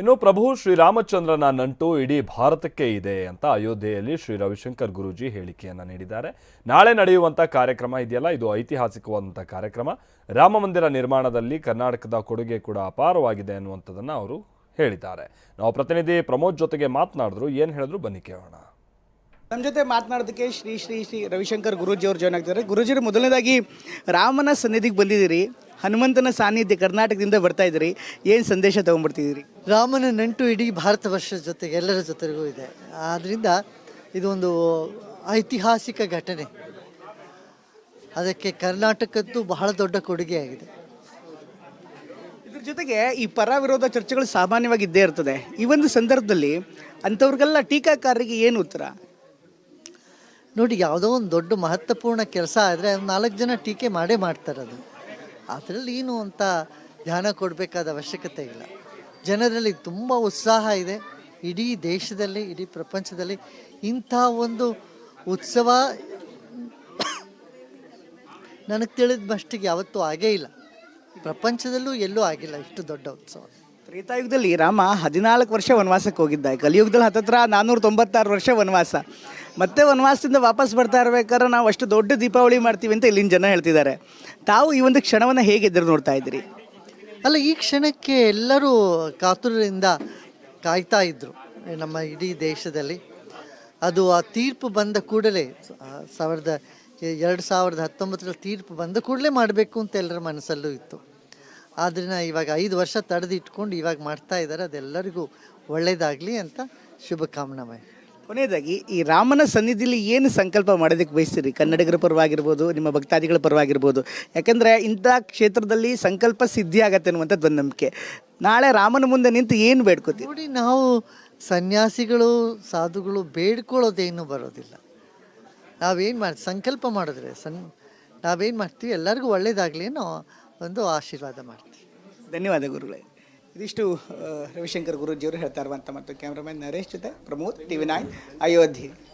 ಇನ್ನು ಪ್ರಭು ಶ್ರೀರಾಮಚಂದ್ರನ ನಂಟು ಇಡೀ ಭಾರತಕ್ಕೆ ಇದೆ ಅಂತ ಅಯೋಧ್ಯೆಯಲ್ಲಿ ಶ್ರೀ ರವಿಶಂಕರ್ ಗುರೂಜಿ ಹೇಳಿಕೆಯನ್ನ ನೀಡಿದ್ದಾರೆ. ನಾಳೆ ನಡೆಯುವಂಥ ಕಾರ್ಯಕ್ರಮ ಇದೆಯಲ್ಲ, ಇದು ಐತಿಹಾಸಿಕವಾದಂಥ ಕಾರ್ಯಕ್ರಮ. ರಾಮ ಮಂದಿರ ನಿರ್ಮಾಣದಲ್ಲಿ ಕರ್ನಾಟಕದ ಕೊಡುಗೆ ಕೂಡ ಅಪಾರವಾಗಿದೆ ಅನ್ನುವಂಥದ್ದನ್ನು ಅವರು ಹೇಳಿದ್ದಾರೆ. ನಾವು ಪ್ರತಿನಿಧಿ ಪ್ರಮೋದ್ ಜೊತೆಗೆ ಮಾತನಾಡಿದ್ರು, ಏನು ಹೇಳಿದ್ರು, ಬನ್ನಿ ಕೇಳೋಣ. ನಮ್ಮ ಜೊತೆ ಮಾತನಾಡೋದಕ್ಕೆ ಶ್ರೀ ಶ್ರೀ ಶ್ರೀ ರವಿಶಂಕರ್ ಗುರೂಜಿ ಅವರು ಜಾಯ್ನ್ ಆಗ್ತಾರೆ ಗುರೂಜಿರು ಮೊದಲನೇದಾಗಿ ರಾಮನ ಸನ್ನಿಧಿಗೆ ಬಂದಿದ್ದೀರಿ. ಹನುಮಂತನ ಸಾನ್ನಿಧ್ಯ ಕರ್ನಾಟಕದಿಂದ ಬರ್ತಾ ಇದ್ದೀರಿ. ಏನು ಸಂದೇಶ ತೊಗೊಂಡ್ಬರ್ತಿದ್ದೀರಿ ರಾಮನ ನಂಟು ಇಡೀ ಭಾರತ ವರ್ಷದ ಜೊತೆಗೆ ಎಲ್ಲರ ಜೊತೆಗೂ ಇದೆ. ಆದ್ದರಿಂದ ಇದೊಂದು ಐತಿಹಾಸಿಕ ಘಟನೆ. ಅದಕ್ಕೆ ಕರ್ನಾಟಕದ್ದು ಬಹಳ ದೊಡ್ಡ ಕೊಡುಗೆಯಾಗಿದೆ. ಇದ್ರ ಜೊತೆಗೆ ಈ ಪರ ವಿರೋಧ ಚರ್ಚೆಗಳು ಸಾಮಾನ್ಯವಾಗಿ ಇದ್ದೇ ಇರ್ತದೆ. ಈ ಒಂದು ಸಂದರ್ಭದಲ್ಲಿ ಅಂಥವ್ರಿಗೆಲ್ಲ ಟೀಕಾಕಾರರಿಗೆ ಏನು ಉತ್ತರ? ನೋಡಿ, ಯಾವುದೋ ಒಂದು ದೊಡ್ಡ ಮಹತ್ವಪೂರ್ಣ ಕೆಲಸ ಆದರೆ ನಾಲ್ಕು ಜನ ಟೀಕೆ ಮಾಡೇ ಮಾಡ್ತಾರೆ ಅದು. ಅದರಲ್ಲಿ ಏನು ಅಂತ ಧ್ಯಾನ ಕೊಡಬೇಕಾದ ಅವಶ್ಯಕತೆ ಇಲ್ಲ. ಜನರಲ್ಲಿ ತುಂಬ ಉತ್ಸಾಹ ಇದೆ. ಇಡೀ ದೇಶದಲ್ಲಿ, ಇಡೀ ಪ್ರಪಂಚದಲ್ಲಿ ಇಂಥ ಒಂದು ಉತ್ಸವ ನನಗೆ ತಿಳಿದ ಮಷ್ಟಿಗೆ ಯಾವತ್ತೂ ಆಗೇ ಇಲ್ಲ. ಪ್ರಪಂಚದಲ್ಲೂ ಎಲ್ಲೂ ಆಗಿಲ್ಲ ಇಷ್ಟು ದೊಡ್ಡ ಉತ್ಸವ. ತ್ರೇತಾಯುಗದಲ್ಲಿ ರಾಮ ಹದಿನಾಲ್ಕು ವರ್ಷ ವನವಾಸಕ್ಕೆ ಹೋಗಿದ್ದ ಕಲಿಯುಗದಲ್ಲಿ ಹತ್ತತ್ರ ನಾನ್ನೂರ ತೊಂಬತ್ತಾರು ವರ್ಷ ವನವಾಸ. ಮತ್ತೆ ವನವಾಸದಿಂದ ವಾಪಸ್ ಬರ್ತಾ ಇರ್ಬೇಕಾದ್ರೆ ನಾವು ಅಷ್ಟು ದೊಡ್ಡ ದೀಪಾವಳಿ ಮಾಡ್ತೀವಿ ಅಂತ ಇಲ್ಲಿನ ಜನ ಹೇಳ್ತಿದ್ದಾರೆ. ತಾವು ಈ ಒಂದು ಕ್ಷಣವನ್ನು ಹೇಗೆ ಎದುರು ನೋಡ್ತಾ ಇದ್ದೀರಿ? ಅಲ್ಲ, ಈ ಕ್ಷಣಕ್ಕೆ ಎಲ್ಲರೂ ಕಾತುರದಿಂದ ಕಾಯ್ತಾ ಇದ್ರು ನಮ್ಮ ಇಡೀ ದೇಶದಲ್ಲಿ. ಅದು ಆ ತೀರ್ಪು ಬಂದ ಕೂಡಲೇ ಸಾವಿರದ, ಎರಡು ಸಾವಿರದ ಹತ್ತೊಂಬತ್ತರಲ್ಲಿ ತೀರ್ಪು ಬಂದ ಕೂಡಲೇ ಮಾಡಬೇಕು ಅಂತ ಎಲ್ಲರ ಮನಸ್ಸಲ್ಲೂ ಇತ್ತು. ಆದ್ದರಿಂದ ಇವಾಗ ಐದು ವರ್ಷ ತಡೆದಿಟ್ಕೊಂಡು ಇವಾಗ ಮಾಡ್ತಾ ಇದ್ದಾರೆ. ಅದೆಲ್ಲರಿಗೂ ಒಳ್ಳೆಯದಾಗಲಿ ಅಂತ ಶುಭಕಾಮನಾಮಯ ಕೊನೆಯದಾಗಿ ಈ ರಾಮನ ಸನ್ನಿಧಿಯಲ್ಲಿ ಏನು ಸಂಕಲ್ಪ ಮಾಡೋದಕ್ಕೆ ಬಯಸ್ತೀರಿ? ಕನ್ನಡಿಗರ ಪರವಾಗಿರ್ಬೋದು ನಿಮ್ಮ ಭಕ್ತಾದಿಗಳ ಪರವಾಗಿರ್ಬೋದು. ಯಾಕಂದರೆ ಇಂಥ ಕ್ಷೇತ್ರದಲ್ಲಿ ಸಂಕಲ್ಪ ಸಿದ್ಧಿ ಆಗತ್ತೆ ಅನ್ನುವಂಥದ್ದು ಒಂದು ನಂಬಿಕೆ. ನಾಳೆ ರಾಮನ ಮುಂದೆ ನಿಂತು ಏನು ಬೇಡ್ಕೋತೀವಿ ನೋಡಿ ನಾವು ಸನ್ಯಾಸಿಗಳು ಸಾಧುಗಳು ಬೇಡ್ಕೊಳ್ಳೋದೇನು ಬರೋದಿಲ್ಲ. ನಾವೇನು ಮಾಡಿ ಸಂಕಲ್ಪ ಮಾಡಿದ್ರೆ ಸನ್ ನಾವೇನು ಮಾಡ್ತೀವಿ? ಎಲ್ಲರಿಗೂ ಒಳ್ಳೆಯದಾಗಲಿ ಅನ್ನೋ ಒಂದು ಆಶೀರ್ವಾದ ಮಾಡ್ತೀವಿ. ಧನ್ಯವಾದ ಗುರುಗಳೇ. ಇದಿಷ್ಟು ರವಿಶಂಕರ್ ಗುರೂಜಿಯವರು ಹೇಳ್ತಾ ಇರುವಂಥ ಮತ್ತು ಕ್ಯಾಮ್ರಾಮನ್ ನರೇಶ್ ಜೊತೆ Pramod T V nine Ayodhya.